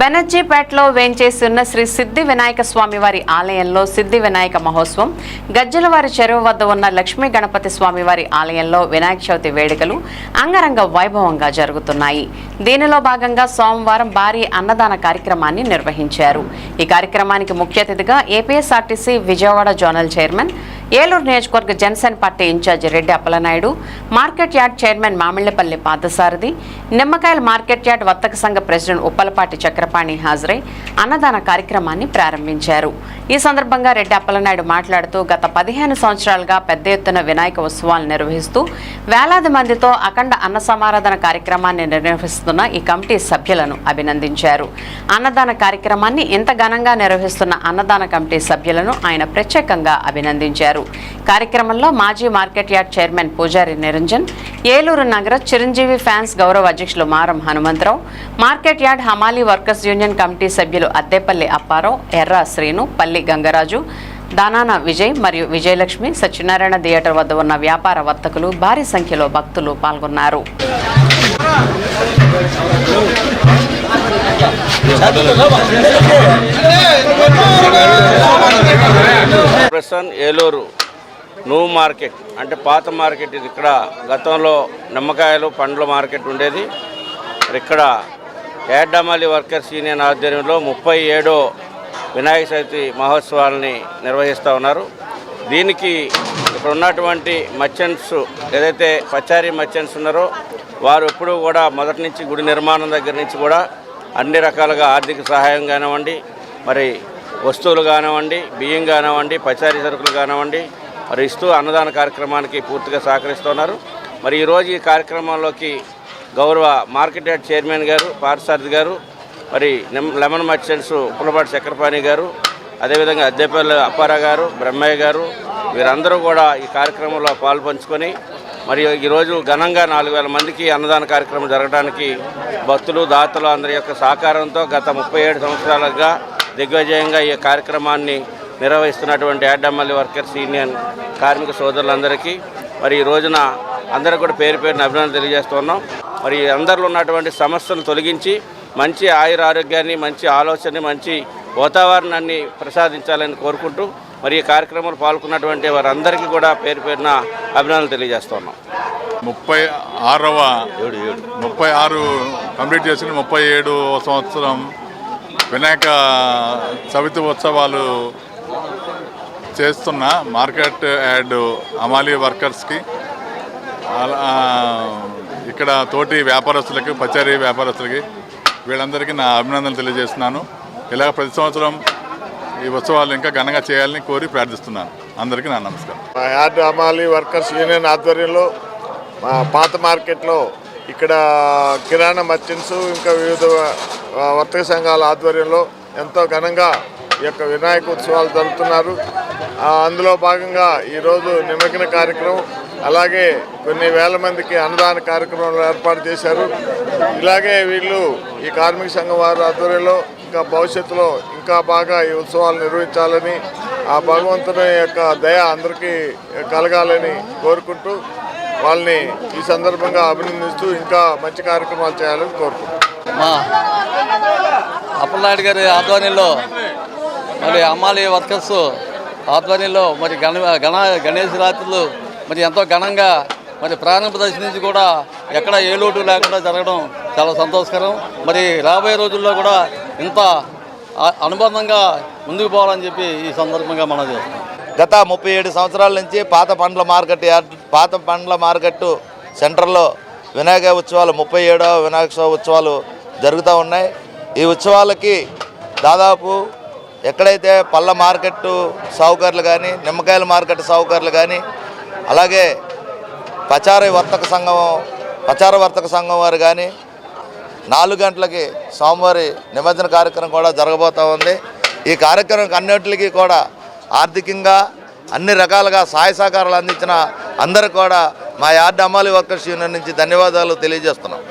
బెనర్జీపేటలో వేంచేస్తున్న శ్రీ సిద్ధి వినాయక స్వామి వారి ఆలయంలో సిద్ధి వినాయక మహోత్సవం. గజ్జలవారి చెరువు వద్ద ఉన్న లక్ష్మీ గణపతి స్వామి వారి ఆలయంలో వినాయక చవితి వేడుకలు అంగరంగ వైభవంగా జరుగుతున్నాయి. దీనిలో భాగంగా సోమవారం భారీ అన్నదాన కార్యక్రమాన్ని నిర్వహించారు. ఈ కార్యక్రమానికి ముఖ్య అతిథిగా APSRTC Vijayawada zonal chairman Eluru నియోజకవర్గ Janasena party incharge Reddy Appalanaidu market yard chairman Mamillapalli Padasarathi Nimmakayala market yard వర్తక సంఘ ప్రెసిడెంట్ ఉప్పలపాటి చక్రపాణి హాజరై అన్నదాన కార్యక్రమాన్ని ప్రారంభించారు. ఈ సందర్భంగా రెడ్డి అప్పలనాయుడు మాట్లాడుతూ గత పదిహేను సంవత్సరాలుగా పెద్ద ఎత్తున వినాయక ఉత్సవాలు నిర్వహిస్తూ వేలాది మందితో అఖండ అన్న సమారాధన కార్యక్రమాన్ని నిర్వహిస్తున్న ఈ కమిటీ సభ్యులను అభినందించారు. అన్నదాన కార్యక్రమాన్ని ఇంత ఘనంగా నిర్వహిస్తున్న అన్నదాన కమిటీ సభ్యులను ఆయన ప్రత్యేకంగా అభినందించారు. కార్యక్రమంలో మాజీ మార్కెట్ యార్డ్ చైర్మన్ పూజారి నిరంజన్ ఏలూరు నగర చిరంజీవి ఫ్యాన్స్ గౌరవ అధ్యక్షులు మారం హనుమంతరావు మార్కెట్ యార్డ్ హమాలీ వర్కర్స్ యూనియన్ కమిటీ సభ్యులు అద్దెపల్లి అప్పారావు ఎర్ర శ్రీను పల్లి గంగరాజు దానాన విజయ్ మరియు విజయలక్ష్మి సత్యనారాయణ థియేటర్ వద్ద ఉన్న వ్యాపార వర్తకులు భారీ సంఖ్యలో భక్తులు పాల్గొన్నారు ప్రస్తుతం ఏలూరు నువ్వు మార్కెట్ అంటే పాత మార్కెట్ ఇది. ఇక్కడ గతంలో నిమ్మకాయలు పండ్ల మార్కెట్ ఉండేది. ఇక్కడ ఏడ్డమల్లి వర్కర్స్ యూనియన్ ఆధ్వర్యంలో ముప్పై ఏడో వినాయక చవితి మహోత్సవాలని నిర్వహిస్తూ ఉన్నారు. దీనికి ఇక్కడ ఉన్నటువంటి మర్చెంట్స్ ఏదైతే పచారీ మర్చెంట్స్ ఉన్నారో వారు ఎప్పుడూ కూడా మొదటి నుంచి గుడి నిర్మాణం దగ్గర నుంచి కూడా అన్ని రకాలుగా ఆర్థిక సహాయం కానివ్వండి మరి వస్తువులు కానివ్వండి బియ్యం కానివ్వండి పచారీ సరుకులు కానివ్వండి మరి ఇస్తూ అన్నదాన కార్యక్రమానికి పూర్తిగా సహకరిస్తున్నారు. మరి ఈరోజు ఈ కార్యక్రమంలోకి గౌరవ మార్కెట్ యార్డ్ చైర్మన్ గారు పార్థసారథి గారు మరి నిమ్- లెమన్ మర్చెంట్స్ ఉప్పులపాటి చక్రపాణి గారు అదేవిధంగా అద్దెపల్లి అప్పారా గారు బ్రహ్మయ్య గారు వీరందరూ కూడా ఈ కార్యక్రమంలో పాల్పంచుకొని మరి ఈరోజు ఘనంగా నాలుగు వేల మందికి అన్నదాన కార్యక్రమం జరగడానికి భక్తులు దాతలు అందరి యొక్క సహకారంతో గత ముప్పై ఏడు సంవత్సరాలుగా దిగ్విజయంగా ఈ కార్యక్రమాన్ని నిర్వహిస్తున్నటువంటి యాడ్డమల్లి వర్కర్స్ యూనియన్ కార్మిక సోదరులందరికీ మరి ఈ రోజున అందరూ కూడా పేరు పేరున అభినందన తెలియజేస్తున్నాం మరి అందరిలో ఉన్నటువంటి సమస్యలు తొలగించి మంచి ఆయుర ఆరోగ్యాన్ని మంచి ఆలోచనని మంచి వాతావరణాన్ని ప్రసాదించాలని కోరుకుంటూ మరి ఈ కార్యక్రమంలో పాల్గొన్నటువంటి వారందరికీ కూడా పేరు పేరున అభినందనలు తెలియజేస్తున్నాం ముప్పై ఆరవ ముప్పై ఆరు కంప్లీట్ చేసిన ముప్పై ఏడు సంవత్సరం వినాయక చవితి ఉత్సవాలు చేస్తున్న మార్కెట్ యాడ్ అమాలి వర్కర్స్కి ఇక్కడ తోటి వ్యాపారస్తులకి పచారీ వ్యాపారస్తులకి వీళ్ళందరికీ నా అభినందనలు తెలియజేస్తున్నాను. ఇలా ప్రతి సంవత్సరం ఈ ఉత్సవాలు ఇంకా ఘనంగా చేయాలని కోరి ప్రార్థిస్తున్నాను. అందరికీ నా నమస్కారం. మా యార్డ్ అమాలి వర్కర్స్ యూనియన్ ఆధ్వర్యంలో మా పాత మార్కెట్లో ఇక్కడ కిరాణా మర్చెంట్స్ ఇంకా వివిధ వర్తక సంఘాల ఆధ్వర్యంలో ఎంతో ఘనంగా ఈ యొక్క వినాయక ఉత్సవాలు జరుపుతున్నారు. అందులో భాగంగా ఈరోజు నిమగ్న కార్యక్రమం అలాగే కొన్ని వేల మందికి అన్నదాన కార్యక్రమాలు ఏర్పాటు చేశారు. ఇలాగే వీళ్ళు ఈ కార్మిక సంఘం వారి ఆధ్వర్యంలో ఇంకా భవిష్యత్తులో ఇంకా బాగా ఈ ఉత్సవాలు నిర్వహించాలని ఆ భగవంతుని యొక్క దయ అందరికీ కలగాలని కోరుకుంటూ వాళ్ళని ఈ సందర్భంగా అభినందిస్తూ ఇంకా మంచి కార్యక్రమాలు చేయాలని కోరుకుంటున్నాను మా అప్పలనాయుడు గారి ఆధ్వర్యంలో మరి అమ్మాలి వర్కర్స్ ఆధ్వర్యంలో మరి గణ గణ గణేష్ రాత్రులు మరి ఎంతో ఘనంగా మరి ప్రారంభ దశ నుంచి కూడా ఎక్కడ ఏ లోటు లేకుండా జరగడం చాలా సంతోషకరం. మరి రాబోయే రోజుల్లో కూడా ఇంత అనుబంధంగా ముందుకు పోవాలని చెప్పి ఈ సందర్భంగా మనం చేస్తాం గత ముప్పై ఏడు సంవత్సరాల నుంచి పాత పండ్ల మార్కెట్ పాత పండ్ల మార్కెట్ సెంటర్లో వినాయక ఉత్సవాలు ముప్పై ఏడవ వినాయక ఉత్సవాలు జరుగుతూ ఉన్నాయి. ఈ ఉత్సవాలకి దాదాపు ఎక్కడైతే పళ్ళ మార్కెట్ సౌకర్యాలు కానీ నిమ్మకాయల మార్కెట్ సౌకర్యాలు కానీ అలాగే పచార వర్తక సంఘం పచార వర్తక సంఘం వారు కానీ నాలుగు గంటలకి సోమవారి నిమజ్జన కార్యక్రమం కూడా జరగబోతూ ఉంది. ఈ కార్యక్రమం అన్నిటికీ కూడా ఆర్థికంగా అన్ని రకాలుగా సహాయ సహకారాలు అందించిన అందరూ కూడా మా యార్డ్ అమ్మాలి వర్కర్స్ యూనియన్ నుంచి ధన్యవాదాలు తెలియజేస్తున్నాం.